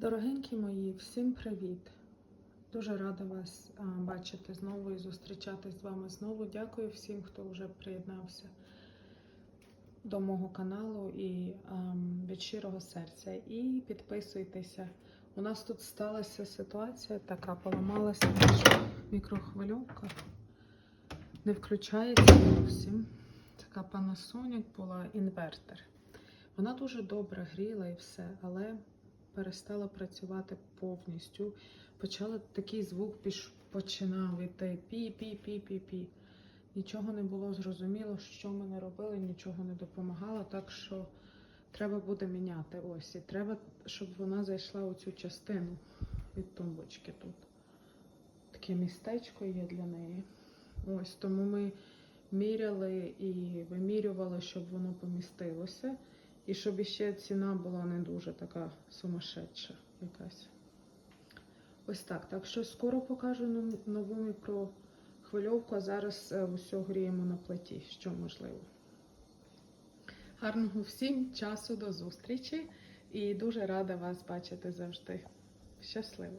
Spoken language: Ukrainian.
Дорогенькі мої, всім привіт! Дуже рада вас бачити знову і зустрічатись з вами знову. Дякую всім, хто вже приєднався до мого каналу і від щирого серця. І підписуйтеся. У нас тут сталася ситуація, така поламалася наша мікрохвильовка. Не включається зовсім. Така Panasonic була інвертор. Вона дуже добре гріла і все, але перестала працювати повністю. Почала такий звук піш... починав іти пі-пі-пі-пі-пі. Нічого не було зрозуміло, що ми не робили, нічого не допомагало, так що треба буде міняти ось. І треба, щоб вона зайшла у цю частину від тумбочки тут. Таке містечко є для неї. Ось тому ми міряли і вимірювали, щоб воно помістилося. І щоб іще ціна була не дуже така сумасшедша якась. Ось так. Так що скоро покажу нову мікрохвильовку, а зараз е, усе гріємо на плиті, що можливо. Гарного всім часу до зустрічі і дуже рада вас бачити завжди. Щасливо!